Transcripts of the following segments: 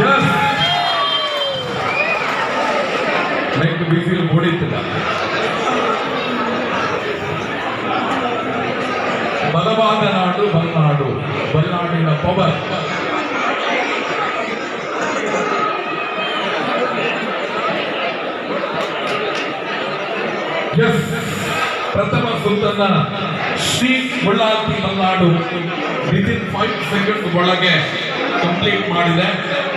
Just like ಬಿಸಿಲು ಮೂಡಿತ್ತಿಲ್ಲ ಬಲವಾದ ನಾಡು, Balnadu. ಬಲ್ನಾಡಿನ power. ಎಸ್ ಪ್ರಥಮ ಸುಲ್ತಾನ Shri Bellary Malnad with in five seconds ಒಳಗೆ ಕಂಪ್ಲೀಟ್ ಮಾಡಿದೆ.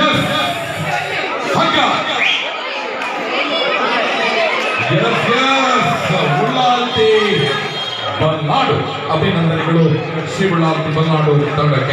எஸ் சங்கா எஸ் எஸ் உள்ளாத்தி பன்னாடு. அப்படின்னு அந்த நிகழ்வு ஸ்ரீ பன்னாடு தமிழக